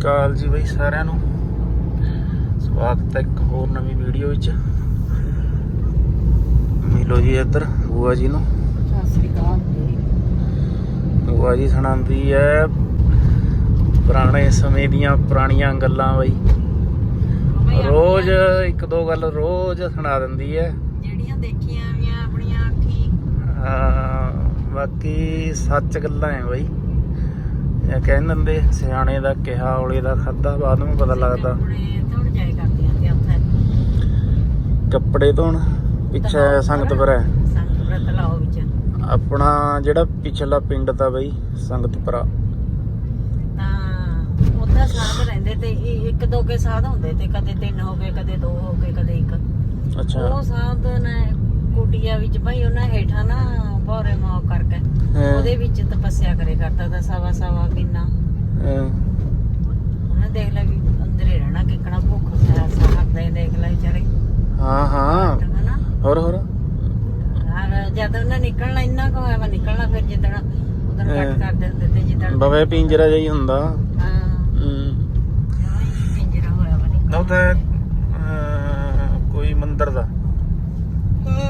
ਅਕਾਲ ਜੀ ਬਈ ਸਾਰਿਆਂ ਨੂੰ। ਸਵਾਗਤ ਹੈ ਇੱਕ ਹੋਰ ਨਵੀਂ ਵੀਡੀਓ ਵਿੱਚ। ਮਿਲੋ ਜੀ ਇੱਧਰ ਬੂਆ ਜੀ ਨੂੰ। ਸਤਿ ਸ੍ਰੀ ਅਕਾਲ ਜੀ। ਬੂਆ ਜੀ ਸੁਣਾਉਂਦੀ ਹੈ ਪੁਰਾਣੇ ਸਮੇਂ ਦੀਆਂ ਪੁਰਾਣੀਆਂ ਗੱਲਾਂ ਬਈ। ਰੋਜ਼ ਇੱਕ ਦੋ ਗੱਲ ਰੋਜ਼ ਸੁਣਾ ਦਿੰਦੀ ਹੈ ਜਿਹੜੀਆਂ ਦੇਖੀਆਂ ਆਪਣੀਆਂ ਅੱਖੀ। ਹਾਂ, ਬਾਕੀ ਸੱਚ ਗੱਲਾਂ ਹੈ ਬਈ। ਇਹ ਕਹਿੰਦੇ ਹੁੰਦੇ ਸਿਆਣੇ ਦਾ ਕਿਹਾ ਔਲੇ ਦਾ ਖਾਦਾ ਬਾਅਦ ਨੂੰ ਪਤਾ ਲੱਗਦਾ। ਕੱਪੜੇ ਧੋਣ ਪਿੱਛੇ ਸੰਗਤਪੁਰ ਹੈ ਸੰਗਤ ਲਾਓ ਵਿੱਚ। ਆਪਣਾ ਜਿਹੜਾ ਪਿਛਲਾ ਪਿੰਡ ਤਾਂ ਬਈ ਸੰਗਤਪੁਰਾ ਤਾਂ ਉੱਥੇ ਸਾਧ ਰਹਿੰਦੇ ਤੇ ਇੱਕ ਦੋ ਕੇ ਸਾਧ ਹੁੰਦੇ ਤੇ ਕਦੇ ਤਿੰਨ ਹੋ ਗਏ ਕਦੇ ਦੋ ਹੋ ਗਏ ਕਦੇ ਇੱਕ। ਅੱਛਾ। ਉਹ ਸਾਧ ਨੇ ਕੁਟੀਆ ਵਿੱਚ ਭਾਈ ਉਹਨਾਂ ਹੇਠਾਂ ਨਾ ਭੌਰੇ ਮਾਂ ਕਰਕੇ ਹਾਂ। ਉਹਦੇ ਵਿੱਚ ਤਪੱਸਿਆ ਕਰੇ ਕਰਦਾ ਤਾਂ ਸਵਾ ਸਵਾ ਕਿੰਨਾ। ਹਾਂ, ਉਹਨੇ ਦੇਖ ਵੀ ਅੰਦਰੇ ਰਹਿਣਾ ਕਿਕਣਾ ਭੁੱਖ ਪਿਆ ਸਾਹਰਦਾ ਹੀ ਦੇਖ ਲਿਆ ਵਿਚਾਰੇ। ਹਾਂ ਹਾਂ। ਹਨਾ? ਹੋਰ ਹੋਰ? ਹਾਂ ਜਦ ਉਹਨੇ ਨਿਕਲਣਾ ਇੰਨਾ ਕੁ ਹੋਇਆ ਵਾ ਨਿਕਲਣਾ ਫਿਰ ਜਿੱਦਣ ਉਦੋਂ ਹਾਂ। ਕੱਟ ਕਰ ਦਿੰਦੇ ਤੇ ਜਿੱਦਣ ਬਵੇ ਪਿੰਜਰਾ ਜਿਹਾ ਹੀ ਹੁੰਦਾ। ਹਾਂ। ਹੂੰ। ਜਮਾਂ ਹੀ ਪਿੰਜਰਾ ਹੋਇਆ ਵਾ ਨਿਕਲਣਾ ਉਹ ਤਾਂ ਅਹ, ਕੋਈ ਮੰਦਰ ਦਾ।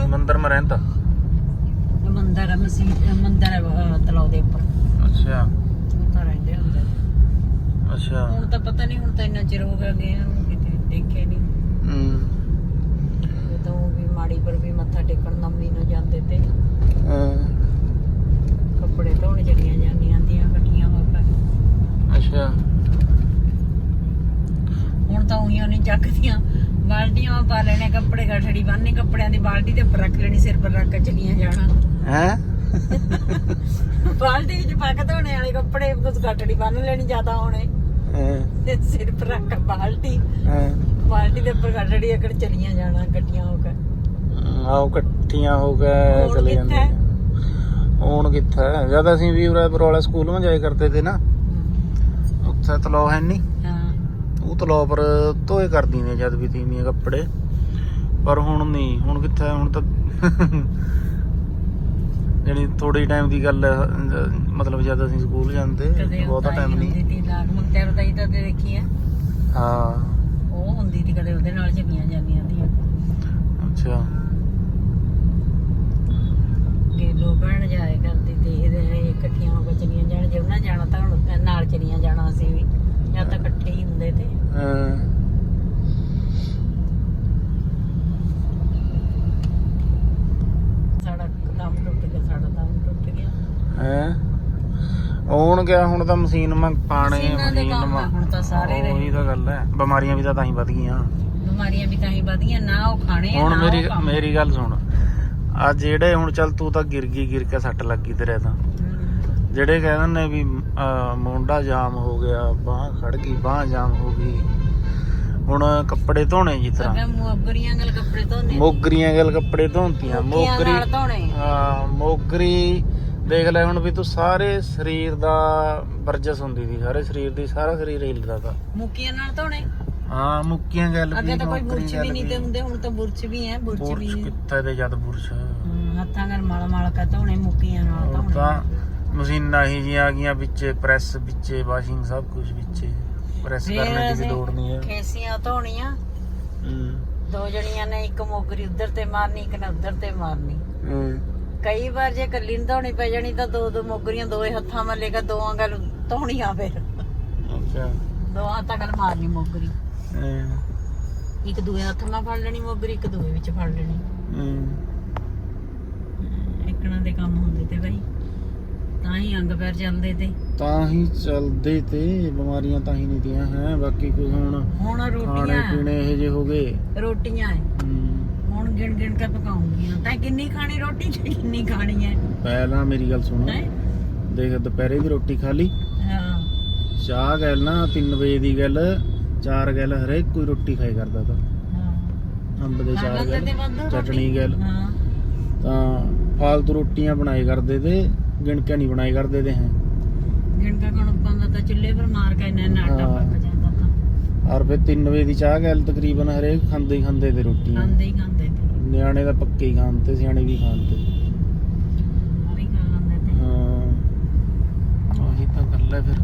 ਮੰਦਰ ਮੈਂ ਰਹਿੰਦਾ ਮੰਦਰ ਮਸੀਤ ਮੰਦਰ ਹੈ ਤਲਾਅ ਦੇ ਉੱਪਰ। ਅੱਛਾ। ਉਹ ਤਾਂ ਰਹਿੰਦੇ ਹੁੰਦੇ। ਅੱਛਾ। ਹੁਣ ਤਾਂ ਪਤਾ ਨਹੀਂ ਹੁਣ ਤਾਂ ਇੰਨਾ ਚਿਰ ਹੋ ਗਿਆ ਗਏ ਨੂੰ ਕਿਤੇ ਦੇਖੇ ਨਹੀਂ ਹੂੰ। ਉਦੋਂ ਵੀ ਮਾੜੀ ਪਰ ਵੀ ਮੱਥਾ ਟੇਕਣ ਨੰਮੀ ਨੂੰ ਜਾਂਦੇ ਤੇ। ਹਾਂ, ਕੱਪੜੇ ਧੋਣ ਜੜੀਆਂ ਜਾਂਦੀਆਂ ਦੀਆਂ ਇਕੱਠੀਆਂ ਹੋ ਕੇ। ਅੱਛਾ। ਹੁਣ ਤਾਂ ਉਹੀਆਂ ਨਹੀਂ ਚੱਕਦੀਆਂ ਬਾਲਟੀਆਂ ਪਾ ਲੈਣੇ ਕੱਪੜੇ ਗਠੜੀ ਬੰਨ੍ਹਨੀ ਕੱਪੜਿਆਂ ਦੀ ਬਾਲਟੀ ਉੱਪਰ ਰੱਖ ਲੈਣੀ ਸਿਰ ਪਰ ਰੱਖ ਕੇ ਚਲੀਆਂ ਜਾਣਾ। ਹੈ? ਬਾਲਟੀ ਵਿੱਚ ਪਾ ਕੇ ਧੋਣੇ ਵਾਲੇ ਕੱਪੜੇ ਕੁਝ ਗਠੜੀ ਬੰਨ ਲੈਣੀ ਜ਼ਿਆਦਾ ਹੋਣੇ। ਤੇ ਸਿਰ ਪਰ ਰੱਖ ਕੇ ਬਾਲਟੀ ਬਾਲਟੀ ਦੇ ਉੱਪਰ ਗਠੜੀ ਅਕੜ ਚਲੀਆਂ ਜਾਣਾ ਗੱਡੀਆਂ ਹੋ ਕੇ। ਆਓ ਇਕੱਠੀਆਂ ਹੋ ਕੇ ਚਲੇ? ਜਾਂਦੇ ਹੁਣ ਕਿੱਥੇ? ਜਦ ਅਸੀਂ ਵੀ ਉਰੇ ਬਰੋਲਾ ਸਕੂਲ में ਜਾਇਆ ਕਰਦੇ ਤੇ ਨਾ ਉੱਥੇ ਤਲਾਅ ਹੈ ਨਹੀਂ ਹਾਂ। ਉਹ ਤਲਾਅ ਪਰ ਧੋਏ ਕਰਦੀ ਨੇ ਜਦ ਵੀ ਤੀਵੀਆਂ ਕੱਪੜੇ। ਪਰ ਹੁਣ ਨਹੀਂ ਹੁਣ ਕਿੱਥੇ ਹੁਣ ਤਾਂ ਯਾਨੀ ਥੋੜੇ ਟਾਈਮ ਦੀ ਗੱਲ ਹੈ, ਮਤਲਬ ਜਦ ਅਸੀਂ ਸਕੂਲ ਜਾਂਦੇ ਬਹੁਤਾ ਟਾਈਮ ਨਹੀਂ ਦੀ ਲਾਗ ਮੁਕਤਿਆਰ ਦਾ ਹੀ ਤਾਂ ਤੇ ਦੇਖੀ ਆ। ਹਾਂ। ਉਹ ਹੁੰਦੀ ਸੀ ਕਦੇ ਉਹਦੇ ਨਾਲ ਚਲੀਆਂ ਜਾਂਦੀਆਂ ਦੀਆਂ ਅੱਛਾ। ਕਿ ਜਾਏ ਕਰਦੀ ਇਕੱਠੀਆਂ ਜਾਣ ਜੇ ਉਹਨਾਂ ਜਾਣਾ ਤਾਂ ਹੁਣ ਨਾਲ ਚਲੀਆਂ ਜਾਣਾ ਅਸੀਂ ਵੀ। ਜਾਂ ਤਾਂ ਇਕੱਠੇ ਹੀ ਹੁੰਦੇ ਤੇ। ਅਹ, ਸਾਡਾ ਦਮ ਟੁੱਟ ਗਿਆ ਸਾਡਾ ਦਮ ਟੁੱਟ ਗਿਆ। ਹੈ? ਹੁਣ ਗਿਆ ਹੁਣ ਤਾਂ ਮਸ਼ੀਨ ਮੈਂ ਪਾਣੇ ਮਸ਼ੀਨਾਂ ਦੇ ਕੰਮ ਆ ਹੁਣ ਤਾਂ ਸਾਰੇ ਰਹੇ। ਉਹੀ ਤਾਂ ਗੱਲ ਹੈ ਬਿਮਾਰੀਆਂ ਵੀ ਤਾਂ ਤਾਂ ਹੀ ਵੱਧ ਗਈਆਂ। ਬਿਮਾਰੀਆਂ ਵੀ ਤਾਂ ਹੀ ਵਧੀਆਂ ਨਾ ਉਹ ਖਾਣੇ ਆ, ਹੁਣ ਨਾ ਉਹ ਮੇਰੀ ਕੰਮ। ਮੇਰੀ ਗੱਲ ਸੁਣ ਆ ਜਿਹੜੇ ਹੁਣ ਚੱਲ ਤੂੰ ਤਾਂ ਗਿਰ ਗਈ ਗਿਰ ਕੇ ਸੱਟ ਲੱਗੀ ਤੇਰੇ ਤਾਂ। ਜਿਹੜੇ ਕਹਿੰਦੇ ਨੇ ਵੀ ਮੋਢਾ ਜਾਮ ਹੋ ਗਿਆ ਬਾਹ ਖੜ ਗਈ ਬਾਹ ਜਾਮ ਹੋ ਗਈ। ਹੁਣ ਕੱਪੜੇ ਧੋਣੇ ਅੱਗੇ ਤਰ੍ਹਾਂ। ਮੁਅੱਬਰੀਆਂ ਗੱਲ ਕੱਪੜੇ ਧੋਂਦੇ ਮੋਗਰੀਆਂ ਗੱਲ ਕੱਪੜੇ ਮੁੱਕੀਆਂ ਮੋਗਰੀ ਧੋਣੇ। ਹਾਂ ਮੋਗਰੀ ਦੇਖ ਲੈ ਹੁਣ ਵੀ ਤੂੰ ਸਾਰੇ ਸਰੀਰ ਦਾ ਵਰਜਸ ਹੁੰਦੀ ਸੀ। ਸਾਰੇ ਸਰੀਰ ਦੀ ਸਾਰਾ ਸਰੀਰ ਹਿੱਲਦਾ ਤਾ। ਮੁੱਕੀਆਂ ਨਾਲ ਧੋਣੇ। ਹਾਂ ਮੁੱਕੀਆਂ ਗੱਲ ਅੱਗੇ ਤਾਂ ਕੋਈ ਬੁਰਸ਼ ਵੀ ਨਹੀਂ ਤੇ। ਹੁੰਦੇ ਹੁਣ ਤਾਂ ਬੁਰਸ਼ ਵੀ ਹੈ ਬੁਰਸ਼ ਵੀ ਕਿੱਥੇ ਤੇ ਜਦ ਬੁਰਸ਼। ਹੱਥਾਂ ਨਾਲ ਮਲ ਮਲ ਕੇ ਧੋਣੇ ਮੁੱਕੀਆਂ ਨਾਲ ਧੋਣੇ। ਤਾਂ ਮਸ਼ੀਨਾਂ ਹੀ ਜੀਆਂ ਆ ਗਈਆਂ ਵਿੱਚੇ ਪ੍ਰੈਸ ਵਿੱਚੇ ਵਾਸ਼ਿੰਗ ਸਭ ਕੁਝ ਵਿੱਚੇ। ਪ੍ਰੈਸ ਫਿਰ ਕਰਨ ਦੀ ਵੀ ਅਸੀਂ ਲੋੜ ਨਹੀਂ ਹੈ। ਖੇਸੀਆਂ ਧੋਣੀਆਂ। ਹੂੰ। ਦੋ ਜਣੀਆਂ ਨੇ ਇੱਕ ਮੋਗਰੀ ਉੱਧਰ ਤੇ ਮਾਰਨੀ ਇੱਕ ਨੇ ਉੱਧਰ ਤੇ ਮਾਰਨੀ। ਹੂੰ। ਕਈ ਵਾਰ ਜੇ ਕੱਲੀ ਨੂੰ ਧੋਣੀ ਪੈ ਜਾਣੀ ਤਾਂ ਦੋ ਦੋ ਮੋਗਰੀਆਂ ਦੋਏ ਹੱਥਾਂ ਮੱਲੇ ਕੇ ਦੋਆਂ ਗੱਲ ਧੋਣੀਆਂ ਫਿਰ। ਅੱਛਾ। ਦੋ ਹੱਥਾਂ ਨਾਲ ਮਾਰਨੀ ਮੋਗਰੀ। ਹੂੰ। ਇੱਕ ਦੂਏ ਹੱਥ ਨਾਲ ਫੜ ਲੈਣੀ ਮੋਗਰੀ ਇੱਕ ਦੂਏ ਵਿੱਚ ਫੜ ਲੈਣੀ। ਹੂੰ। ਇੱਕਣਾ ਦੇ ਕੰਮ ਹੁੰਦੇ ਤੇ ਬਈ। ਤਾਂ ਹੀ ਅੰਗ ਪੈਰ ਚੱਲਦੇ ਤੇ। ਤਾਂ ਹੀ ਚੱਲਦੇ ਤੇ ਬਿਮਾਰੀਆਂ ਤਾਂ ਹੀ ਨਹੀਂ ਦੀਆਂ ਹੈ। ਬਾਕੀ ਕੁਝ ਹੁਣ ਹੁਣ ਖਾਣੇ ਰੋਟੀਆਂ ਪੀਣੇ ਇਹ ਜੇ ਹੋ ਗਏ। ਰੋਟੀਆਂ ਹੂੰ। ਹੁਣ ਗਿਣ ਗਿਣ ਕੇ ਪਕਾਉਂਗੀਆਂ। ਤਾਂ ਕਿੰਨੀ ਖਾਣੀ ਰੋਟੀ ਤੇ ਕਿੰਨੀ ਖਾਣੀ ਹੈ ਪਹਿਲਾਂ ਮੇਰੀ ਗੱਲ ਸੁਣ। ਹੈਂ? ਦੇਖ ਦੁਪਹਿਰੇ ਵੀ ਰੋਟੀ ਖਾ ਲਈ। ਹਾਂ। ਚਾਹ ਗੱਲ ਨਾ 3 ਵਜੇ ਦੀ ਗੱਲ 4 ਗੱਲ ਹਰੇਕ ਕੋਈ ਰੋਟੀ ਖਾਈ ਕਰਦਾ ਤਾਂ। ਹਾਂ। ਅੰਬ ਦੇ ਚਾਰ ਗੱਲ। ਚਟਣੀ ਗੱਲ। ਹਾਂ। ਤਾਂ ਫਾਲਤੂ ਰੋਟੀਆਂ ਬਣਾਏ ਕਰਦੇ ਤੇ ਗਿਣ ਕੇ ਨਹੀਂ ਬਣਾਏ ਕਰਦੇ ਤੇ ਹੈ। ਕੇ ਕਣ ਪਾਉਂਦਾ ਤਾਂ ਚੁੱਲ੍ਹੇ ਪਰ ਮਾਰ ਕੇ ਇੰਨਾ ਇੰਨਾ ਆਟਾ। ਪੱਕ ਜਾਂਦਾ ਤਾਂ। ਔਰ ਫਿਰ 3 ਵਜੇ ਦੀ ਚਾਹ ਗੱਲ ਤਕਰੀਬਨ ਹਰੇਕ ਖਾਂਦੇ ਹੀ ਖਾਂਦੇ ਤੇ ਰੋਟੀਆਂ ਖਾਂਦੇ ਹੀ ਖਾਂਦੇ ਤੇ। ਨਿਆਣੇ ਤਾਂ ਪੱਕੇ ਹੀ ਖਾਣ ਤੇ ਸਿਆਣੇ ਵੀ ਖਾਣ ਤੇ। ਉਹ ਵੀ ਖਾ ਲੈਂਦੇ ਤੇ। ਹਾਂ। ਆਹੀ ਤਾਂ ਗੱਲ ਹੈ ਫਿਰ।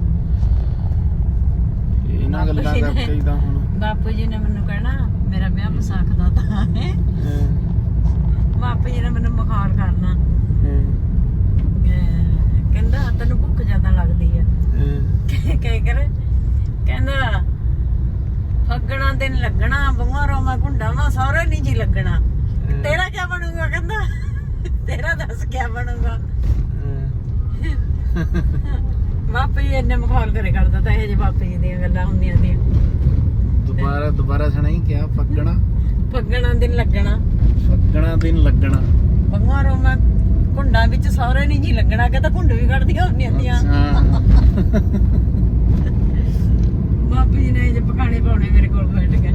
ਇਹਨਾਂ ਬਾਪੂ ਗੱਲਾਂ ਜੀ ਨੇ- ਕਰਕੇ ਹੀ ਤਾਂ ਹੁਣ। ਬਾਪੂ ਜੀ ਨੇ ਮੈਨੂੰ ਕਹਿਣਾ ਮੇਰਾ ਵਿਆਹ ਵਿਸਾਖ ਦਾ ਤਾਂ ਹੈ। ਹਾਂ, ਬਾਪੂ ਜੀ ਨੇ ਮੈਨੂੰ ਮਖੌਲ ਕਰਨਾ। ਹਾਂ, ਕਹਿੰਦਾ ਤੈਨੂੰ ਭੁੱਖ ਜ਼ਿਆਦਾ ਲੱਗਦੀ ਆ। ਕਹਿ ਕਰ ਕਹਿੰਦਾ ਫੱਗਣਾ ਦਿਨ ਲੱਗਣਾ ਬੰਗਾ ਰੋਮਾ ਘੁੰਡਾ ਵਾ ਸਹੁਰੇ ਨਹੀਂ ਜੀ ਲੱਗਣਾ। ਤੇਰਾ ਕੀ ਬਣੂਗਾ ਕਹਿੰਦਾ? ਤੇਰਾ ਦੱਸ ਕੀ ਬਣੂਗਾ? ਬਾਪੂ ਇੰਨੇ ਮਖੌਲ ਕਰੇ ਕਰਦਾ ਤਾਂ ਇਹ ਜੇ ਬਾਪੂ ਜੀ ਦੀਆਂ ਗੱਲਾਂ ਹੁੰਦੀਆਂ ਦੀਆਂ ਦੁਬਾਰਾ ਦੁਬਾਰਾ ਸੁਣਾਈ ਕਿਆ ਫੱਗਣਾ? ਫੱਗਣਾ ਦਿਨ ਲੱਗਣਾ। ਫੱਗਣਾ ਦਿਨ ਲੱਗਣਾ। ਬੰਗਾ ਰੋਮਾ ਘੁੰਡਾਂ ਵਿੱਚ ਸਹੁਰੇ ਨਹੀਂ ਜੀ ਲੱਗਣਾ ਕਹਿੰਦਾ ਘੁੰਡ ਵੀ ਕੱਢਦੀਆਂ ਹੁੰਦੀਆਂ ਦੀਆਂ ਅੱਛਾ। ਬਾਪੂ ਜੀ ਨੇ ਜੇ ਪਕਾਣੇ ਪਾਉਣੇ ਮੇਰੇ ਕੋਲ ਬੈਠ ਕੇ।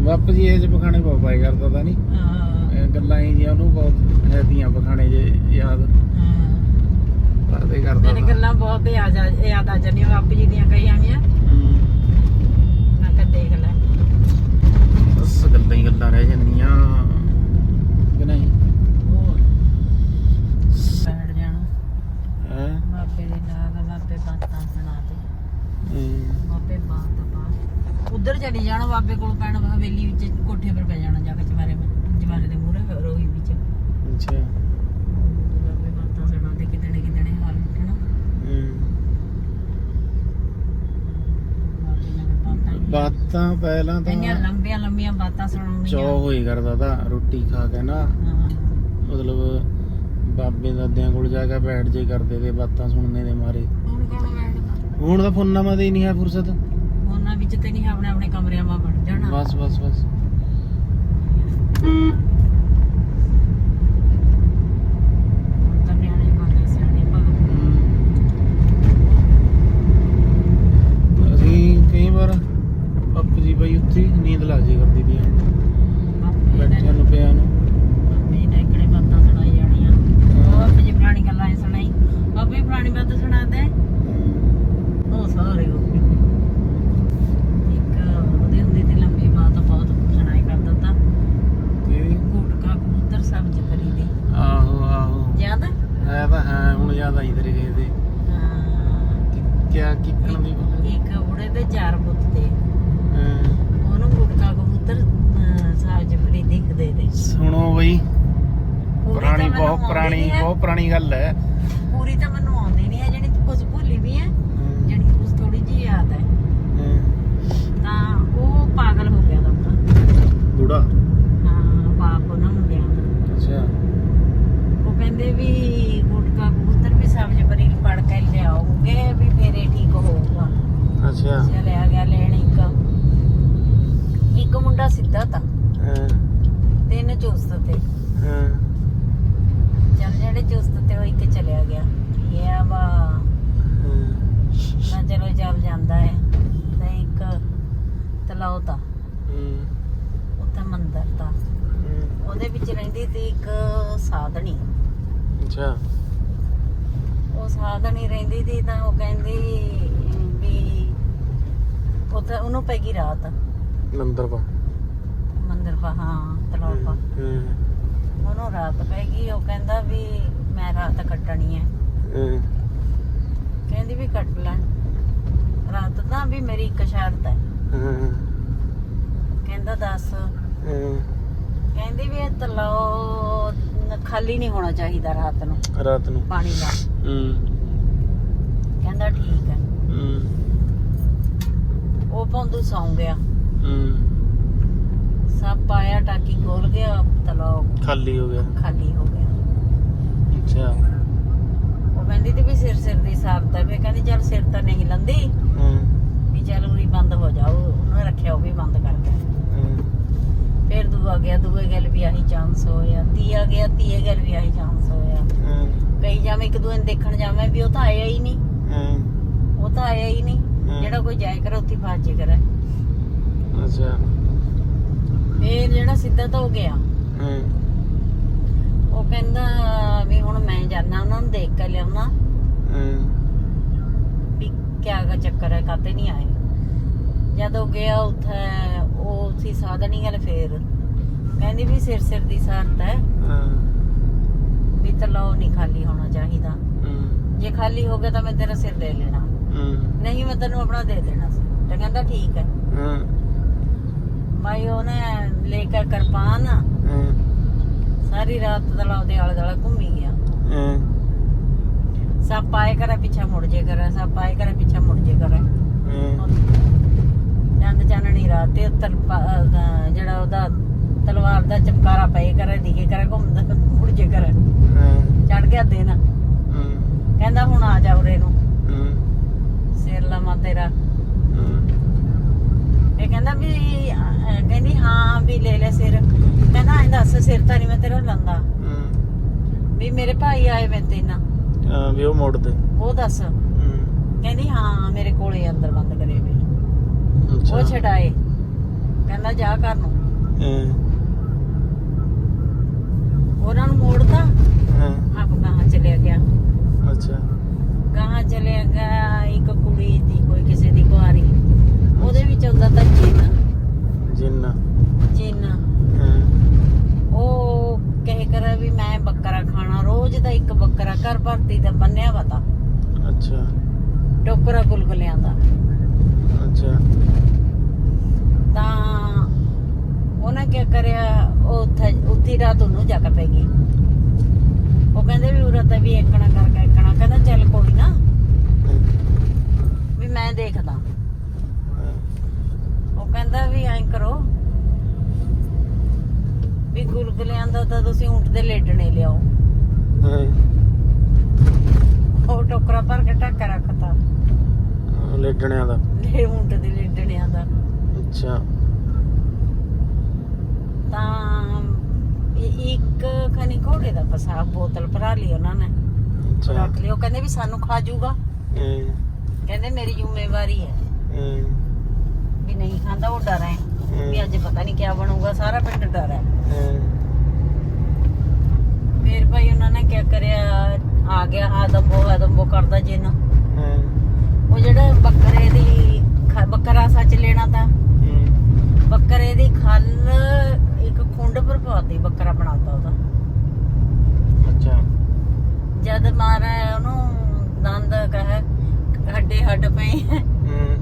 ਬਾਪੂ ਜੀ ਇਹ ਜਿਹੇ ਪਖਾਣੇ ਬਹੁਤ ਪਾਈ ਕਰਦਾ ਤਾਂ ਨਹੀਂ? ਹਾਂ। ਗੱਲਾਂ ਹੀ ਜੀ ਉਹਨੂੰ ਬਹੁਤ ਹੈਦੀਆਂ ਪਖਾਣੇ ਜੇ ਯਾਦ। ਹਾਂ। ਕਰਦੇ ਕਰਦਾ ਤਾ। ਗੱਲਾਂ ਬਹੁਤ ਯਾਦ ਆ ਯਾਦ ਆ ਜਾਂਦੀਆਂ ਬਾਪੂ ਜੀ ਦੀਆਂ ਕਈ ਆਈਆਂ ਹੂੰ। ਮੈਂ ਕਿਹਾ ਦੇਖ ਲੈ। ਬਸ ਗੱਲਾਂ ਹੀ ਗੱਲਾਂ ਰਹਿ ਜਾਂਦੀਆਂ ਕਿ ਨਹੀਂ ਹੋਰ ਬੈਠ ਜਾਣਾ ਹੈ ਬਾਪੇ ਦੇ ਨਾਲ ਬਾਪੇ ਬਾਤਾਂ ਸੁਣਾ ਦੇ ਬਾਪੇ ਬਾਤ ਬਾਤ ਉਧਰ ਚਲੀ ਜਾਣਾ ਬਾਬੇ ਕੋਲ ਪੈਣ ਹਵੇਲੀ ਵਿੱਚ ਕੋਠੇ ਪਰ ਪੈ ਜਾਣਾ ਜਾ ਕੇ ਚਵਾਰੇ ਜਵਾਰੇ ਦੇ ਮੂਹਰੇ ਰੋਹੀ ਵਿੱਚ। ਅੱਛਾ। ਬਾਬੇ ਬਾਤਾਂ ਕਿਦਣੇ ਕਿਦਣੇ ਹਾਲ ਉੱਠਣਾ। ਹੀ- ਪਹਿਲਾਂ ਇੰਨੀਆਂ ਤਾਂ ਲੰਬੀਆਂ ਲੰਬੀਆਂ ਬਾਤਾਂ ਸੁਣਾਉਣੀਆਂ ਚੌ ਹੋਈ ਕਰਦਾ ਤਾਂ ਰੋਟੀ ਖਾ ਕੇ ਨਾ। ਹਾਂ। ਮਤਲਬ ਬਾਬੇ ਦਾਦਿਆਂ ਕੋਲ ਜਾ ਕੇ ਬੈਠ ਜੇ ਕਰਦੇ ਤੇ ਬਾਤਾਂ ਸੁਣਨੇ ਦੇ ਮਾਰੇ। ਹੁਣ ਕੌਣ ਬੈਠਦਾ? ਹੁਣ ਤਾਂ ਫੋਨਾਂ ਮਾ ਦੇ ਨਹੀਂ ਹੈ ਫੁਰਸਤ। ਉਹਨਾਂ ਵਿੱਚ ਤੇ ਨਹੀਂ ਆਪਣੇ ਆਪਣੇ ਕਮਰਿਆਂ ਮਾ ਵੜ ਜਾਣਾ। ਬਸ ਬਸ ਬਸ। ਅਸੀਂ ਕਈ ਵਾਰ ਜੀ ਬਾਈ ਉੱਥੇ ਨੀਂਦ ਲੱਗ ਜੇ ਕਰਦੀ ਦੀ ਬੈਠਿਆਂ ਨੂੰ ਪਿਆ ਨੂੰ ਬਾਬੇ ਨੇ ਕਿਹੜੇ ਬਾਤਾਂ ਸੁਣਾਈ ਜਾਣੀਆਂ ਉਹ ਬਾਬੇ ਜੀ ਪੁਰਾਣੀ ਗੱਲਾਂ ਹੀ ਸੁਣਾਈ ਬਾਬੇ ਪੁਰਾਣੀ ਬਾਤ ਸੁਣਾ ਦੇ ਉਹ ਸਾਰੇ ਹੋ ਗਏ ਇੱਕ ਉਹਦੇ ਹੁੰਦੀ ਤੇ ਲੰਬੀ ਬਾਤ ਬਹੁਤ ਸੁਣਾਈ ਕਰਦਾ ਤਾਂ ਤੇ ਗੁਟਕਾ ਕਬੂਤਰ ਸਬਜ਼ ਕਰੀ ਦੀ ਆਹੋ ਆਹੋ ਯਾਦ ਹੈ ਹੈ ਤਾਂ ਹੈ ਹੁਣ ਯਾਦ ਆਈ ਤੇਰੇ ਗਏ ਤੇ ਹਾਂ ਕਿਆ ਕਿੱਕਣ ਦੀ ਇੱਕ ਬੁੜੇ ਦੇ ਚਾਰ ਪੁੱਤ ਤੇ। ਹਾਂ। ਉਹਨੂੰ ਗੁਟਕਾ ਕਬੂਤਰ ਸਬਜ਼ ਕਰੀ ਦਿਖਦੇ ਤੇ। ਸੁਣੋ ਬਈ। ਪੂਰੀ ਪੁਰਾਣੀ ਤਾਂ ਬਹੁਤ ਪੁਰਾਣੀ। ਬਹੁਤ ਪੁਰਾਣੀ ਗੱਲ ਹੈ। ਪੂਰੀ ਤਾਂ ਮੈਨੂੰ ਆਉਂਦੀ ਨਹੀਂ ਹੈ ਜਿਹੜੀ ਕੁਝ ਭੁੱਲੀ ਵੀ ਹੈ ਹਾਂ, ਜਿਹੜੀ ਕੁਝ ਥੋੜੀ ਜਿਹੀ ਯਾਦ ਹੈ ਹਾਂ। ਤਾਂ ਉਹ ਪਾਗਲ ਹੋ ਗਿਆ ਤਾਂ ਬੁੜਾ ਹਾਂ ਬਾਪ ਉਹਨਾਂ ਮੁੰਡਿਆਂ ਦਾ ਅੱਛਾ ਉਹ ਕਹਿੰਦੇ ਵੀ ਗੁਟਕਾ ਕਬੂਤਰ ਵੀ ਸਬਜ਼ ਪਰੀ ਪੜ ਕੇ ਲਿਆਓਗੇ ਵੀ ਫੇਰੇ ਠੀਕ ਹੋਊਗਾ ਅੱਛਾ ਚਲਿਆ ਗਿਆ ਲੈਣ ਇੱਕ ਇੱਕ ਮੁੰਡਾ ਸਿੱਧਾ ਤਾਂ ਹਾਂ, ਤਿੰਨ ਚੁਸਤ ਤੇ ਹਾਂ, ਚੱਲ ਜਿਹੜੇ ਚੁਸਤ ਤੇ ਉਹ ਇੱਕ ਚਲਿਆ ਗਿਆ। ਇਹ ਆ ਵਾ। ਹਾਂ। ਤਾਂ ਚਲੋ ਚੱਲ ਜਾਂਦਾ ਹੈ। ਤੇ ਇੱਕ ਤਲਾਉ ਤਾਂ ਹੂੰ, ਉੱਥੇ ਮੰਦਰ ਤਾਂ। ਹੂੰ। ਉਹਦੇ ਵਿੱਚ ਰਹਿੰਦੀ ਸੀ ਇੱਕ ਸਾਧਣੀ। ਅੱਛਾ। ਉਹ ਸਾਧਣੀ ਰਹਿੰਦੀ ਸੀ ਤਾਂ ਉਹ ਕਹਿੰਦੀ ਵੀ ਉੱਥੇ ਉਹਨੂੰ ਪੈ ਗਈ ਰਾਤ। ਨੰਦਰ ਪਾ। ਮੰਦਰ ਪਾ ਹਾਂ ਤਲਾਉ ਪਾ। ਹਾਂ, ਉਹਨੂੰ ਰਾਤ ਪੈ ਗਈ। ਉਹ ਕਹਿੰਦਾ ਵੀ ਮੈਂ ਰਾਤ ਕੱਟਣੀ ਹੈ ਹਾਂ, ਕਹਿੰਦੀ ਵੀ ਕੱਟ ਲੈ ਰਾਤ ਤਾਂ ਵੀ ਮੇਰੀ ਇੱਕ ਸ਼ਰਤ ਹੈ ਹਾਂ, ਕਹਿੰਦਾ ਦੱਸ। ਹਾਂ। ਕਹਿੰਦੀ ਵੀ ਇਹ ਤਲਾਉ ਖਾਲੀ ਨਹੀਂ ਹੋਣਾ ਚਾਹੀਦਾ ਰਾਤ ਨੂੰ। ਰਾਤ ਨੂੰ। ਪਾਣੀ ਦਾ। ਹੂੰ। ਕਹਿੰਦਾ ਠੀਕ ਹੈ ਹੂੰ। ਉਹ ਪੌਂਦੂ ਸੌਂ ਗਿਆ। ਹੂੰ। ਸੱਪ ਆਇਆ ਟਾਕੀ ਖੋਲ ਗਿਆ ਤਲਾਉ ਖਾਲੀ ਹੋ ਗਿਆ। ਖਾਲੀ ਹੋ ਗਿਆ। ਅੱਛਾ। ਉਹ ਕਹਿੰਦੀ ਤੇ ਵੀ ਸਿਰ ਸਿਰ ਦੀ ਸਾਰਤਾ ਵੀ ਕਹਿੰਦੀ ਚੱਲ ਸਿਰ ਤਾਂ ਨਹੀਂ ਲੰਦੀ। ਹਾਂ। ਵੀ ਚੱਲ ਉਰੀ ਬੰਦ ਹੋ ਜਾਓ ਉਹਨੇ ਰੱਖਿਆ ਉਹ ਵੀ ਬੰਦ ਕਰ ਗਿਆ ਹਾਂ, ਫਿਰ ਦੂਆ ਗਿਆ ਦੂਏ ਗੱਲ ਵੀ ਆਹੀ ਚਾਂਸ ਹੋਇਆ ਤੀਆ ਗਿਆ ਤੀਏ ਗੱਲ ਵੀ ਆਹੀ ਚਾਂਸ ਹੋਇਆ ਹਾਂ, ਕਈ ਜਾਵੇਂ ਇੱਕ ਦੂਏ ਨੂੰ ਦੇਖਣ ਜਾਵੇਂ ਵੀ ਉਹ ਤਾਂ ਆਇਆ ਹੀ ਨਹੀਂ। ਹਾਂ, ਉਹ ਤਾਂ ਆਇਆ ਹੀ ਨਹੀਂ। ਜਿਹੜਾ ਕੋਈ ਜਾਇ ਕਰ ਉੱਥੇ ਫਸ ਜੇ ਕਰੇ। ਅੱਛਾ। ਫਿਰ ਜਿਹੜਾ ਸਿੱਧਾ ਤਾਂ ਹੋ ਗਿਆ। ਹਾਂ, ਉਹ ਕਹਿੰਦਾ ਵੀ ਹੁਣ ਮੈਂ ਜਾਣਾ ਉਹਨਾਂ ਨੂੰ ਦੇਖ ਕੇ ਲਿਆਉਣਾ। ਹਾਂ, ਵੀ ਕਿਆ ਦਾ ਚੱਕਰ ਹੈ ਕਾਤੇ ਨਹੀਂ ਆਏ। ਜਦੋਂ ਗਿਆ ਉੱਥੇ ਉਹ ਸੀ ਸਾਧਨੀ ਗੱਲ ਫੇਰ। ਕਹਿੰਦੀ ਵੀ ਸਿਰ ਸਿਰ ਦੀ ਸਾਰਤ ਹੈ। ਹਾਂ, ਵੀ ਤਲਾਉ ਨਹੀਂ ਖਾਲੀ ਹੋਣਾ ਚਾਹੀਦਾ। ਹਾਂ, ਜੇ ਖਾਲੀ ਹੋ ਗਿਆ ਤਾਂ ਮੈਂ ਤੇਰਾ ਸਿਰ ਲੈ ਲੈਣਾ। ਹਾਂ, ਨਹੀਂ ਮੈਂ ਤੈਨੂੰ ਆਪਣਾ ਦੇ ਦੇਣਾ ਸੀ। ਤੇ ਕਹਿੰਦਾ ਠੀਕ ਹੈ। ਹਾਂ। ਭਾਈ ਉਹਨੇ ਲੈ ਕੇ ਕਿਰਪਾਨ। ਹਾਂ। ਸਾਰੀ ਰਾਤ ਦੇ ਆਲੇ ਦੁਆਲੇ ਘੁੰਮੀ ਗਿਆ ਹਾਂ। ਸੱਪ ਆਏ ਕਰੇ ਪਿੱਛੇ ਮੁੜ ਜੇ ਕਰੇ। ਸੱਪ ਆਏ ਕਰੇ ਪਿੱਛੇ ਮੁੜ ਜੇ ਕਰੇ। ਹਾਂ। ਚੰਦ ਚਾਨਣੀ ਰਾਤ ਤੇ ਉੱਤਰ ਜਿਹੜਾ ਉਹਦਾ ਤਲਵਾਰ ਦਾ ਚਮਕਾਰਾ ਪਏ ਕਰੇ ਦਿਖੇ ਕਰੇ ਘੁੰਮਦਾ ਮੁੜ ਜੇ ਕਰੇ। ਹਾਂ। ਚੜ ਗਿਆ ਦਿਨ। ਹਾਂ। ਕਹਿੰਦਾ ਹੁਣ ਆ ਜਾ ਉਰੇ ਨੂੰ। ਹਾਂ। ਸਿਰ ਲਵਾਂ ਤੇਰਾ। ਹਾਂ। ਇਹ ਕਹਿੰਦਾ ਵੀ ਕਹਿੰਦੀ ਹਾਂ ਵੀ ਲੈ ਲੈ ਸਿਰ। ਕਹਿੰਦਾ ਐਂ ਦੱਸ ਸਿਰ ਤਾਂ ਨਹੀਂ ਮੈਂ ਤੇਰਾ ਲੰਦਾ ਹਾਂ। ਵੀ ਮੇਰੇ ਭਾਈ ਆਏ ਮੈਂ ਤੇ ਨਾ ਹਾਂ ਵੀ ਉਹ ਮੋੜ ਦੇ ਉਹ ਦੱਸ। ਹਾਂ। ਕਹਿੰਦੀ ਹਾਂ ਮੇਰੇ ਕੋਲੇ ਅੰਦਰ ਬੰਦ ਕਰੇ ਵੇ। ਅੱਛਾ। ਉਹ ਛਡਾਏ। ਕਹਿੰਦਾ ਜਾ ਘਰ ਨੂੰ। ਹਾਂ। ਉਹਨਾਂ ਨੂੰ ਮੋੜਤਾ। ਹਾਂ। ਆਪ ਕਹਾਂ ਚਲਿਆ ਗਿਆ। ਅੱਛਾ। ਕਹਾਂ ਚਲਿਆ ਗਿਆ ਇੱਕ ਕੁੜੀ ਦੀ ਕੋਈ ਕਿਸੇ ਦੀ ਕੁਆਰੀ। ਉਹਦੇ ਵਿੱਚ ਹੁੰਦਾ ਤਾਂ ਜਿੰਨਾ। ਜਿੰਨ ਹਾਂ ਉਹ ਕਹੇ ਕਰ ਵੀ ਮੈਂ ਬੱਕਰਾ ਖਾਣਾ ਰੋਜ਼ ਦਾ ਇੱਕ ਬੱਕਰਾ ਘਰ ਭਰਤੀ ਦਾ ਬੰਨਿਆ ਪਤਾ ਅੱਛਾ। ਟੋਕਰਾ ਗੁਲਗੁਲਿਆਂ ਦਾ। ਅੱਛਾ। ਤਾਂ ਉਹਨੇ ਕੀ ਕਰਿਆ ਉਹ ਉੱਥੇ ਉੱਥੀ ਰਾਤ ਉਹਨੂੰ ਜਾ ਕੇ ਪੈ ਗਈ। ਉਹ ਕਹਿੰਦੇ ਵੀ ਉਰਾ ਤਾਂ ਵੀ ਏਕਣਾ ਕਰਕੇ ਏਕਣਾ। ਕਹਿੰਦਾ ਚੱਲ ਕੋਈ ਨਾ। ਵੀ ਮੈਂ ਦੇਖਦਾ। ਉਹ ਕਹਿੰਦਾ ਵੀ ਐਂ ਕਰੋ। ਵੀ ਗੁਲਗੁਲਿਆਂ ਦਾ ਤਾਂ ਤੁਸੀਂ ਊਂਟ ਦੇ ਲੇਟਣੇ ਲਿਆਓ। ਹਾਂ। ਉਹ ਟੋਕਰਾ ਭਰ ਕੇ ਢੱਕ ਕੇ ਰੱਖਤਾ। ਲੇਡਣਿਆਂ ਦਾ। ਲੈ ਊਂਟ ਦੇ ਲੇਟਣਿਆਂ ਦਾ। ਅੱਛਾ। ਤਾਂ ਇਹ ਇੱਕ ਖਣੀ ਘੋੜੇ ਦਾ ਪਸਾਬ ਬੋਤਲ ਭਰਾ ਲਈ ਉਹਨਾਂ ਨੇ। ਅੱਛਾ। ਰੱਖ ਲਈ। ਉਹ ਕਹਿੰਦੇ ਵੀ ਸਾਨੂੰ ਖਾ ਜਾਊਗਾ। ਹਾਂ। ਕਹਿੰਦੇ ਮੇਰੀ ਜ਼ਿੰਮੇਵਾਰੀ ਹੈ। ਹਾਂ। ਵੀ ਨਹੀਂ ਖਾਂਦਾ ਉਹ ਡਰ ਹੈ। ਵੀ ਅੱਜ ਪਤਾ ਨਹੀਂ ਕੀ ਬਣੂਗਾ। ਸਾਰਾ ਪਿੰਡ ਡਰ ਹੈ। ਹਾਂ। ਫਿਰ ਭਾਈ ਉਹਨਾਂ ਨੇ ਕੀ ਕਰਿਆ ਆ ਗਿਆ ਆਦਮਬੋ ਆਦਮਬੋ ਕਰਦਾ ਜਿੰਨ। ਉਹ ਜਿਹੜਾ ਬੱਕਰੇ ਦੀ ਬੱਕਰਾ ਸੱਚ ਲੈਣਾ ਤਾਂ। ਬੱਕਰੇ ਦੀ ਖੱਲ ਇੱਕ ਖੁੰਡ ਪਰ ਪਾਤੀ ਬੱਕਰਾ ਬਣਾਤਾ ਉਹਦਾ ਅੱਛਾ ਜਦ ਮਾਰਾ ਉਹਨੂੰ ਦੰਦ ਕਹੇ ਹੱਡੇ ਹੱਡ ਪਏ ਹਮ,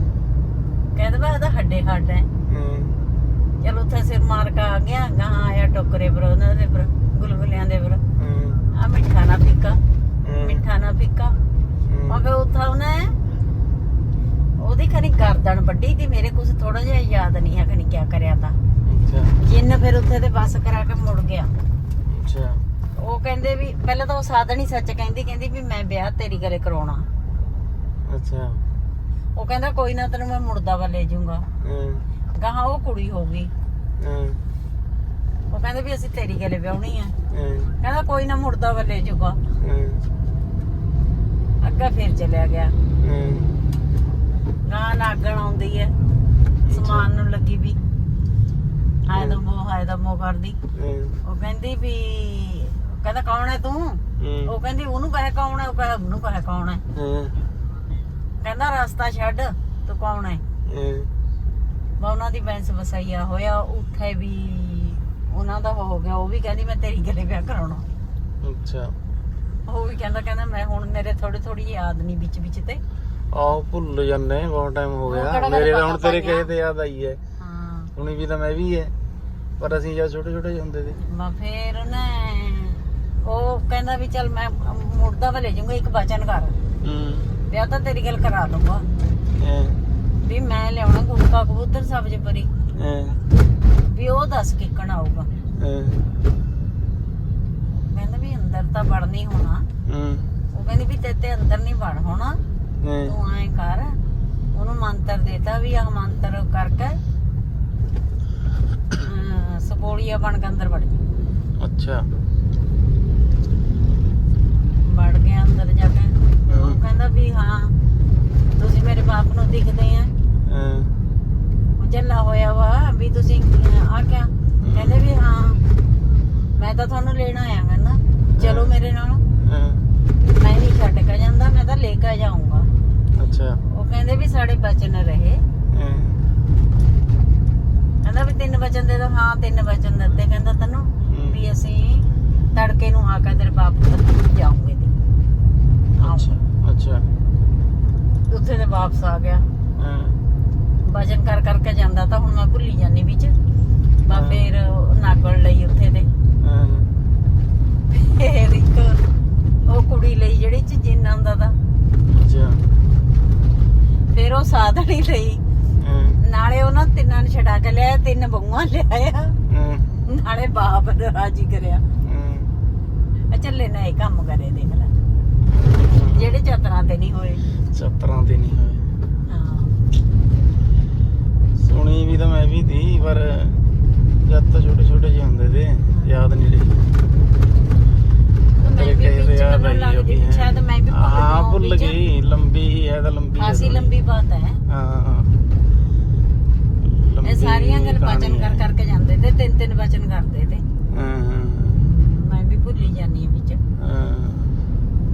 ਕਹਿੰਦਾ ਵਾ ਇਹਦਾ ਹੱਡੇ ਹੱਡ ਹੈ ਹਮ, ਚਲ ਉੱਥੇ ਸਿਰ ਮਾਰ ਕੇ ਆ ਗਿਆ ਗਾਂ ਆਇਆ ਟੋਕਰੇ ਪਰ ਉਹਨਾਂ ਦੇ ਪਰ ਗੁਲਗੁਲਿਆਂ ਦੇ ਪਰ ਹਮ, ਆ ਮਿੱਠਾ ਨਾ ਫਿੱਕਾ ਹਮ, ਮਿੱਠਾ ਨਾ ਫਿੱਕਾ ਹਮ, ਉਹ ਫਿਰ ਉੱਥਾ ਉਹਨੇ ਉਹਦੀ ਖਣੀ ਗਰਦਨ ਵੱਡੀ ਤੇ ਮੇਰੇ ਕੁਝ ਥੋੜਾ ਜਿਹਾ ਯਾਦ ਨਹੀਂ ਹੈ ਖਣੀ ਕਿਆ ਕਰਿਆ ਤਾਂ। ਅੱਛਾ ਜਿੰਨ ਫਿਰ ਉੱਥੇ ਤੇ ਬੱਸ ਕਰਾ ਕੇ ਮੁੜ ਗਿਆ। ਅੱਛਾ। ਉਹ ਕਹਿੰਦੇ ਵੀ ਪਹਿਲਾਂ ਤਾਂ ਉਹ ਸਾਧਨ ਹੀ ਸੱਚ ਕਹਿੰਦੀ ਕਹਿੰਦੀ ਵੀ ਮੈਂ ਵਿਆਹ ਤੇਰੀ ਗਲੇ ਕਰਾਉਣਾ। ਅੱਛਾ। ਉਹ ਕਹਿੰਦਾ ਕੋਈ ਨਾ ਤੈਨੂੰ ਮੈਂ ਮੁੜਦਾ ਵਾ ਲੈ ਜਾਊਂਗਾ। ਗਾਹਾਂ ਉਹ ਕੁੜੀ ਹੋ। ਗਈ ਉਹ ਕਹਿੰਦੇ ਵੀ ਅਸੀਂ ਤੇਰੀ ਗਲੇ ਵਿਆਹਣੀ ਆ। ਕਹਿੰਦਾ ਕੋਈ ਨਾ ਮੁੜਦਾ ਵਾ ਲੈ ਜਾਊਗਾ। ਅੱਗਾ ਫਿਰ ਚਲਿਆ ਗਿਆ। ਗਾਂ ਨਾਗਣ ਆਉਂਦੀ ਹੈ। ਸਮਾਨ ਨੂੰ ਲੱਗੀ ਵੀ। ਹਾਏ ਦਾ ਮੋਹ ਹਾਏ ਦਾ ਮੋਹ ਕਰਦੀ ਉਹ ਕਹਿੰਦੀ ਵੀ ਕਹਿੰਦਾ ਕੌਣ ਹੈ ਤੂੰ? ਉਹ ਕਹਿੰਦੀ ਉਹਨੂੰ ਕਹੇ ਕੌਣ ਹੈ ਉਹ ਕਹੇ ਉਹਨੂੰ ਕਹੇ ਕੌਣ ਹੈ। ਕਹਿੰਦਾ ਰਸਤਾ ਛੱਡ ਤੂੰ ਕੌਣ ਹੈ? ਮੈਂ ਉਹਨਾਂ ਦੀ ਬੈਂਸ ਵਸਾਈਆ ਹੋਇਆ ਉੱਥੇ ਵੀ ਉਹਨਾਂ ਦਾ ਹੋ ਗਿਆ। ਉਹ ਵੀ ਕਹਿੰਦੀ ਮੈਂ ਤੇਰੀ ਗਲੇ ਵਿਆਹ ਕਰਾਉਣਾ। ਅੱਛਾ। ਉਹ ਵੀ ਕਹਿੰਦਾ ਕਹਿੰਦਾ ਮੈਂ ਹੁਣ ਮੇਰੇ ਥੋੜੀ ਥੋੜੀ ਯਾਦ ਨਹੀਂ ਵਿੱਚ ਵਿੱਚ ਤੇ। ਆਹ ਭੁੱਲ ਜਾਂਦੇ ਬਹੁਤ ਟਾਈਮ ਹੋ ਗਿਆ। ਮੇਰੇ ਤਾਂ ਹੁਣ ਤੇਰੇ। ਕਿਸੇ ਤੇ ਯਾਦ ਆਈ ਹੈ। ਹਾਂ। ਹੁਣੀ ਵੀ ਤਾਂ ਮੈਂ ਵੀ ਹੈ। ਪਰ ਅਸੀਂ ਜਦ ਛੋਟੇ ਛੋਟੇ ਹੁੰਦੇ ਸੀ। ਮੈਂ ਫੇਰ ਉਹਨੇ ਉਹ ਕਹਿੰਦਾ ਵੀ ਚੱਲ ਮੈਂ ਮੁੜਦਾ ਵਾ ਲੈ ਜਾਊਂਗਾ ਇੱਕ ਵਚਨ ਕਰ। ਹਮ, ਵਿਆਹ ਤਾਂ ਤੇਰੀ ਗੱਲ ਕਰਾ ਦੂੰਗਾ ਵੀ ਮੈਂ ਲਿਆਉਣਾ ਗੁਰਕਾ ਕਬੂਤਰ ਸਬਜ਼ ਪਰੀ। ਵੀ ਉਹ ਦੱਸ ਕਿੱਕਣ ਆਊਗਾ। ਕਹਿੰਦਾ ਵੀ ਅੰਦਰ ਤਾਂ ਵੜ ਨਹੀਂ ਹੋਣਾ ਉਹ ਕਹਿੰਦੀ ਵੀ ਤੇ ਤੇ ਅੰਦਰ ਨਹੀਂ ਵੜ ਹੋਣਾ। ਤੂੰ ਐਂ ਕਰ ਉਹਨੂੰ ਮੰਤਰ ਦੇਤਾ ਵੀ ਆਹ ਮੰਤਰ ਕਰਕੇ ਸਪੋਲੀਆ ਬਣ ਕੇ ਅੰਦਰ ਵੜ ਜਾ। ਅੱਛਾ। ਵੜ ਗਿਆ ਅੰਦਰ ਜਾ ਕੇ। ਉਹ ਕਹਿੰਦਾ ਵੀ ਹਾਂ ਤੁਸੀਂ ਮੇਰੇ ਬਾਪ ਨੂੰ ਦਿਖਦੇ ਆ। ਜੱਲਾ ਹੋਇਆ ਵਾ ਵੀ ਤੁਸੀਂ ਆ ਕਿਆ? ਕਹਿੰਦੇ ਵੀ ਹਾਂ ਮੈਂ ਤਾਂ ਤੁਹਾਨੂੰ ਲੈਣ ਆਇਆ ਕਹਿੰਦਾ ਚਲੋ ਮੇਰੇ ਨਾਲ। ਮੈਂ ਨਹੀਂ ਛੱਡ ਕੇ ਜਾਂਦਾ ਮੈਂ ਤਾਂ ਲੈ ਕੇ ਜਾਊਂਗਾ। ਅੱਛਾ। ਉਹ ਕਹਿੰਦੇ ਵੀ ਸਾਡੇ ਬਚਨ ਰਹੇ। ਹਮ, ਕਹਿੰਦਾ ਵੀ ਤਿੰਨ ਵਚਨ ਦੇ ਦੋ ਹਾਂ ਤਿੰਨ ਵਚਨ ਦਿੱਤੇ। ਕਹਿੰਦਾ ਤੈਨੂੰ ਵੀ ਅਸੀਂ ਤੜਕੇ ਨੂੰ ਆ ਕੇ ਤੇਰੇ ਬਾਪ ਕੋਲ ਜਾਉਂਗੇ ਤੇ ਅੱਛਾ ਅੱਛਾ। ਉੱਥੇ ਤੇ ਵਾਪਸ ਆ ਗਿਆ। ਹਮ, ਵਜਨ ਕਰ ਕਰਕੇ ਜਾਂਦਾ ਤਾਂ ਹੁਣ ਮੈਂ ਭੁੱਲੀ ਜਾਂਦੀ ਵਿੱਚ। ਬਾ ਹਾਂ। ਫੇਰ ਨਾਗਲ ਲਈ ਉੱਥੇ ਤੇ। ਹਾਂ, ਫੇਰ ਇੱਕ ਉਹ ਕੁੜੀ ਲਈ ਜਿਹੜੀ ਚ ਜਿੰਨ ਆਉਂਦਾ ਤਾ। ਅੱਛਾ। ਫੇਰ ਉਹ ਸਾਧਣੀ ਲਈ। ਹਾਂ, ਨਾਲੇ ਉਹਨਾਂ ਤਿੰਨਾਂ ਨੂੰ ਛਡਾ ਕੇ ਲਿਆਇਆ ਤਿੰਨ ਬਹੂਆਂ ਲਿਆਇਆ। ਹਾਂ, ਨਾਲੇ ਬਾਪ ਨੂੰ ਰਾਜੀ ਕਰਿਆ। ਹਾਂ, ਚੱਲੇ ਨਾ ਇਹ ਕੰਮ ਕਰੇ ਦੇਖ ਲੈ। ਜਿਹੜੇ ਚਤਰਾਂ ਤੇ ਨਹੀਂ ਹੋਏ। ਚੱਤਰਾਂ ਤੇ ਨਹੀਂ ਹੋਏ। ਹਾਂ। ਸੁਣੀ ਵੀ ਤਾਂ ਮੈਂ ਵੀ ਦੀ ਪਰ ਜਦ ਤਾਂ ਛੋਟੇ ਛੋਟੇ ਜਿਹੇ ਹੁੰਦੇ ਤੇ ਯਾਦ ਨਹੀਂ ਰਹੀ। ਤੇ ਯਾਦ ਮੈਨੂੰ ਆਈ ਲੱਗਦੀ ਹੋਗੀ ਸ਼ਾਇਦ ਮੈਂ ਵੀ ਭੁੱਲ ਹਾਂ ਗਈ ਭੁੱਲ ਵਿੱਚ। ਗਈ ਲੰਬੀ ਹੈ ਤਾਂ ਲੰਬੀ ਹੈ ਖਾਸੀ ਥੋੜ੍ਹੀ। ਲੰਬੀ ਬਾਤ ਹੈ ਹਾਂ ਇਹ ਲੰਬੀ ਸਾਰੀਆਂ ਗੱਲ ਕਹਾਣੀ ਬਚਨ ਕਰ ਹੈ। ਕਰਕੇ ਜਾਂਦੇ ਤੇ ਤਿੰਨ ਤਿੰਨ ਬਚਨ ਕਰਦੇ ਤੇ ਹਾਂ ਹਾਂ, ਮੈਂ ਵੀ ਭੁੱਲੀ ਜਾਨੀ ਹਾਂ ਵਿੱਚ ਹਾਂ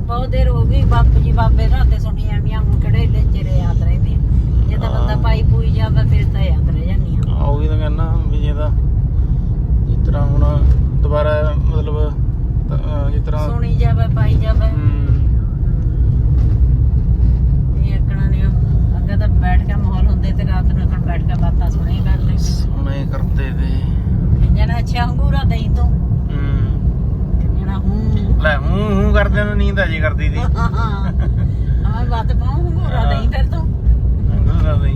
ਬਹੁਤ ਦੇਰ ਹੋ ਗਈ ਬਾਪੂ ਜੀ ਬਾਬੇ ਰਾਤੇ ਸੁਣੀ ਆਂਦੀਆਂ ਹੁਣ ਕਿਹੜੇ ਲੈ ਚਿਰੇ ਯਾਦ ਰਹਿੰਦੇ ਆ। ਜੇ ਤਾਂ ਬੰਦਾ ਹਾਂ। ਪਾਈ ਪੂਈ ਜਾਂਦਾ ਫਿਰ ਤਾਂ ਯਾਦ ਰਹਿ ਜਾਂਦੀਆਂ ਆ ਉਹ ਵੀ ਤਾਂ ਕਹਿੰਦਾ ਵੀ ਜੇ ਤਾਂ ਜਿਸ ਤਰ੍ਹਾਂ ਹੁਣ ਦੁਬਾਰਾ ਮਤਲਬ ਅਹ, ਜਿਸ ਤਰ੍ਹਾਂ ਸੁਣੀ ਜਾਵੇ ਪਾਈ ਜਾਵੇ। ਹਮ, ਇਹ ਅਕਣਾ ਨੇ ਅੱਗੇ ਤਾਂ ਬੈਠ ਕੇ ਮਾਹੌਲ ਹੁੰਦੇ ਤੇ ਰਾਤ ਨੂੰ ਅਕਣ ਬੈਠ ਕੇ ਬਾਤਾਂ ਸੁਣੇ ਕਰਦੇ। ਸੁਣੇ ਕਰਦੇ ਤੇ ਜਣਾ ਅੱਛਾ ਅੰਗੂਰਾ ਦਈ ਤੋਂ। ਹਮ, ਜਣਾ ਹੂੰ। ਲੈ ਹੂੰ ਹੂੰ ਕਰਦੇ ਨੂੰ ਨੀਂਦ ਆ ਜੀ ਕਰਦੀ ਦੀ। ਹਾਂ ਬਾਤ ਪਾਉਂ ਅੰਗੂਰਾ ਦਈ ਫਿਰ ਤੋਂ। ਅੰਗੂਰਾਂ ਦੇ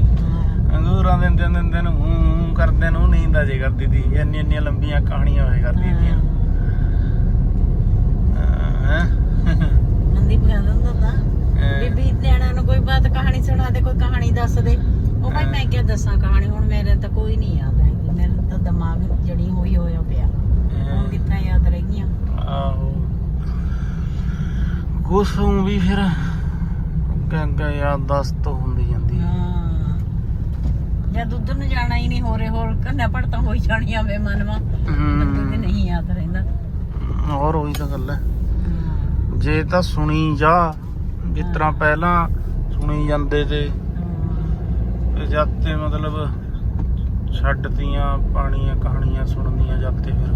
ਅੰਗੂਰਾਂ ਦੇ ਦਿਨ ਦਿਨ ਦਿਨ ਹੂੰ ਹੂੰ ਕਰਦੇ ਨੂੰ ਨੀਂਦ ਆ ਜੇ ਕਰਦੀ ਦੀ। ਇੰਨੀ ਇੰਨੀਆਂ ਲੰਬੀਆਂ ਕਹਾਣੀਆਂ ਹੋਏ ਕਰਦੀ ਦੀਆਂ। ਹਾਂ? ਨੰਦੀ ਬਗਾ ਦਿੰਦਾ ਤਾਂ। ਬੀਬੀ ਨਿਆਣਾ ਨੂੰ ਕੋਈ ਬਾਤ ਕਹਾਣੀ ਸੁਣਾ ਦੇ ਕੋਈ ਕਹਾਣੀ ਦੱਸ ਦੇ ਉਹ ਭਾਈ ਮੈਂ ਕਿਆ ਦੱਸਾਂ ਕਹਾਣੀ ਹੁਣ ਮੇਰੇ ਤਾਂ ਕੋਈ ਨਹੀਂ ਯਾਦ ਹੈਗੀ। ਮੇਰੇ ਤਾਂ ਦਿਮਾਗ ਜੜੀ ਹੋਈ ਹੋਇਆ ਪਿਆ। ਹੁਣ ਕਿੱਥਾਂ ਯਾਦ ਰਹਿ ਗਈਆਂ। ਆਹੋ। ਕੁਛ ਨੂੰ ਵੀ ਫਿਰ ਅੱਗੇ ਅੱਗੇ ਯਾਦਦਾਸ਼ਤ ਹੁੰਦੀ ਜਾਂਦੀ ਹੈ। ਜਦ ਉਧਰ ਨੂੰ ਜਾਣਾ ਹੀ ਨਹੀਂ ਹੋ ਰਿਹਾ ਹੋਰ ਕੰਨਾ ਪੜਤਾ ਹੋਈ ਜਾਣੀਆਂ ਵੇ ਮਨਵਾ ਬੰਦੇ ਨਹੀਂ ਯਾਦ ਰਹਿੰਦਾ। ਹੋਰ ਉਹੀ ਤਾਂ ਗੱਲ ਹੈ ਜੇ ਤਾਂ ਸੁਣੀ ਜਾ ਜਿਸ ਤਰ੍ਹਾਂ ਪਹਿਲਾਂ ਸੁਣੀ ਜਾਂਦੇ ਤੇ। ਤੇ ਜਦ ਤੇ ਮਤਲਬ ਛੱਡਤੀਆਂ ਪਾਣੀਆਂ ਕਹਾਣੀਆਂ ਸੁਣਨੀਆਂ ਜਦ ਤੇ ਫਿਰ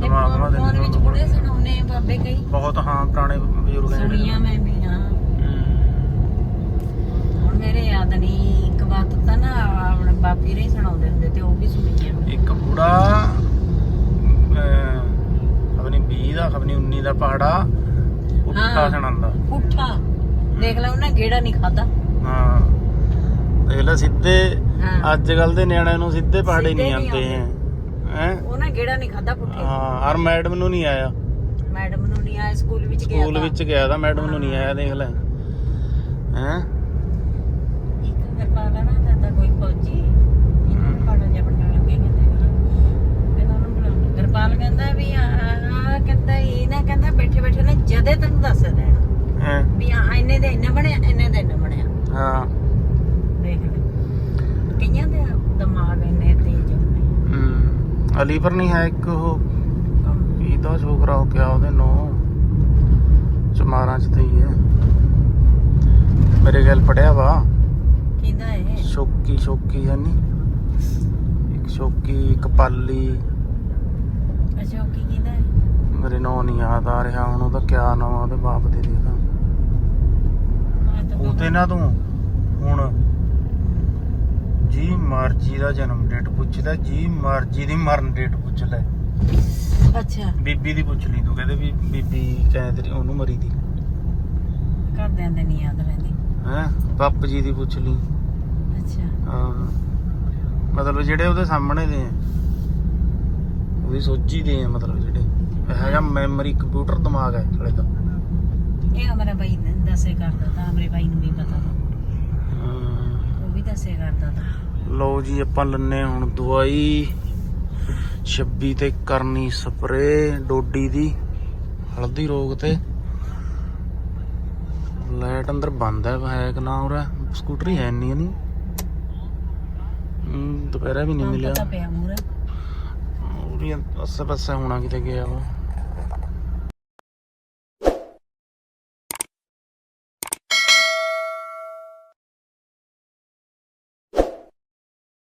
ਦਿਮਾਗ ਦੇ ਵਿੱਚ ਬੁੜੇ ਸੁਣਾਉਨੇ ਬਾਬੇ ਕਈ। ਬਹੁਤ ਹਾਂ ਪੁਰਾਣੇ ਬਜ਼ੁਰਗ ਸੁਣੀਆਂ ਮੈਂ ਵੀ ਹਾਂ। ਹੁਣ ਮੇਰੇ ਯਾਦ ਨਹੀਂ ਇੱਕ ਬਾਤ ਤਾਂ ਨਾ ਆਪਣੇ ਬਾਪੀ ਰੇ ਸੁਣਾਉਂਦੇ ਹੁੰਦੇ ਤੇ ਉਹ ਵੀ ਸੁਣੀ ਆ ਇੱਕ ਬੁੜਾ ਆਪਣੀ 20 ਦਾ ਆਪਣੀ 19 ਦਾ ਪਹਾੜਾ। ਉੱਠਾ ਹਾਂ। ਸੁਣਾਉਂਦਾ। ਪੁੱਠਾ। ਦੇਖ ਲੈ ਉਹਨੇ ਗੇੜਾ ਨਹੀਂ ਖਾਦਾ ਹਾਂ। ਦੇਖ ਲੈ ਸਿੱਧੇ ਹਾਂ। ਅੱਜ ਕੱਲ ਦੇ ਨਿਆਣਿਆਂ ਨੂੰ ਸਿੱਧੇ ਪਹਾੜੇ ਸਿੱਧੇ ਨਹੀਂ ਨਹੀਂ ਆਉਂਦੇ ਹੈ? ਉਹਨੇ ਗੇੜਾ ਨਹੀਂ ਖਾਦਾ ਪੁੱਠੇ। ਹਾਂ ਔਰ ਮੈਡਮ ਨੂੰ ਨਹੀਂ ਆਇਆ। ਮੈਡਮ ਨੂੰ ਨਹੀਂ ਆਇਆ ਸਕੂਲ ਵਿੱਚ ਗਿਆ ਸਕੂਲ ਤਾਂ। ਵਿੱਚ ਗਿਆ ਤਾਂ ਮੈਡਮ ਨੂੰ ਨਹੀਂ ਆਇਆ ਦੇਖ ਲੈ। ਹੈ? ਇੱਕ ਫਿਰ ਪਾਲਾ ਨਾ ਦਾਦਾ ਕੋਈ ਫੌਜੀ ਇਹਨਾਂ ਨੂੰ ਪਾੜਾ ਜਿਹਾ ਬਣਾ ਲੱਗੇ ਕਹਿੰਦੇ ਕਹਿੰਦਾ ਉਹਨੂੰ ਗਰਪਾਲ ਕਹਿੰਦਾ ਵੀ ਆ ਆ ਕਹਿੰਦਾ ਇਹ ਨਾ ਕਹਿੰਦਾ ਬੈਠੇ ਬੈਠੇ ਨੇ ਜਦੇ ਤੈਨੂੰ ਦੱਸ ਦੇਣਾ। ਹੈ? ਵੀ ਆ ਇੰਨੇ ਦਾ ਇੰਨਾ ਬਣਿਆ ਇੰਨੇ ਦਾ ਇੰਨਾ ਬਣਿਆ। ਹਾਂ। ਦੇਖ ਲੈ। ਕਈਆਂ ਦੇ ਦਿਮਾਗ ਇੰਨੇ ਤੇਜ਼ ਹੁੰਦੇ ਹਮ, ਅਲੀ ਪਰ ਨਹੀਂ ਹੈ ਇੱਕ ਉਹ। ਇਹਦਾ ਛੋਕਰਾ ਹੋ ਗਿਆ ਉਹਦੇ ਨੋ। ਚਮਾਰਾਂ ਚ ਤੇ ਹੀ ਹੈ। ਮੇਰੇ ਗੱਲ ਪੜਿਆ ਵਾ। ਕਿਹਦਾ ਇਹ? ਸ਼ੋਕੀ ਸ਼ੋਕੀ ਹੈ ਨੀ ਇੱਕ ਸ਼ੋਕੀ ਇੱਕ ਪਾਲੀ ਅੱਛਾ ਉਹ ਕੀ ਕਿਹਦਾ ਹੈ ਮੇਰੇ ਨਾਂ ਨਹੀਂ ਯਾਦ ਆ ਰਿਹਾ ਹੁਣ ਉਹਦਾ ਕਿਆ ਨਾਮ ਆ ਉਹਦੇ ਬਾਪ ਦੇ ਦੇਖਾਂ ਉਹ ਤੇ ਨਾ ਤੂੰ ਹੁਣ ਜੀ ਮਰਜ਼ੀ ਦਾ ਜਨਮ ਡੇਟ ਪੁੱਛ ਲੈ ਜੀ ਮਰਜ਼ੀ ਦੀ ਮਰਨ ਡੇਟ ਪੁੱਛ ਲੈ। ਅੱਛਾ। ਬੀਬੀ ਦੀ ਪੁੱਛ ਲਈ ਤੂੰ ਕਹਿੰਦੇ ਵੀ ਬੀਬੀ ਕਹਿੰਦੇ ਤੇਰੀ ਉਹਨੂੰ ਮਰੀ ਦੀ। ਘਰਦਿਆਂ ਦੇ ਨਹੀਂ ਯਾਦ ਰਹਿੰਦੀ। ਹੈ ਪਾਪ ਜੀ ਦੀ ਪੁੱਛ ਲਈ। ਅੱਛਾ। ਹਾਂ ਮਤਲਬ ਜਿਹੜੇ ਉਹਦੇ ਸਾਹਮਣੇ ਦੇ ਆ ਉਹਦੀ ਸੋਚੀ ਦੇ ਆ ਮਤਲਬ ਹੈਗਾ ਮੈਮਰੀ ਕੰਪਿਊਟਰ ਦਿਮਾਗ ਹੈ ਥਲੇ ਦਾ। ਇਹ ਹਮਾਰਾ ਬਾਈ ਨੇ ਦੱਸੇ ਕਰਦਾ ਤਾਂ ਹਮਾਰੇ ਬਾਈ ਨੂੰ ਵੀ ਪਤਾ ਤਾਂ ਹਾਂ। ਉਹ ਵੀ ਦੱਸੇ ਕਰਦਾ ਤਾਂ। ਲਓ ਜੀ ਆਪਾਂ ਲੰਨੇ ਹੁਣ ਦਵਾਈ। 26 ਤੇ ਕਰਨੀ ਸਪਰੇ ਡੋਡੀ ਦੀ ਹਲਦੀ ਰੋਗ ਤੇ। ਲਾਈਟ ਅੰਦਰ ਬੰਦ ਹੈ ਹੈ ਕਿ ਨਾ ਰਿਹਾ ਸਕੂਟਰੀ ਹੈ ਨਹੀਂ ਨਹੀਂ ਦੁਪਹਿਰਾ ਵੀ ਨਹੀਂ ਮਿਲਿਆ। ਪਤਾ ਪਿਆ ਮੂਰੇ ਉਹ ਵੀ ਅਸੇ ਪਾਸੇ ਹੋਣਾ ਕਿਤੇ ਗਿਆ ਵਾ।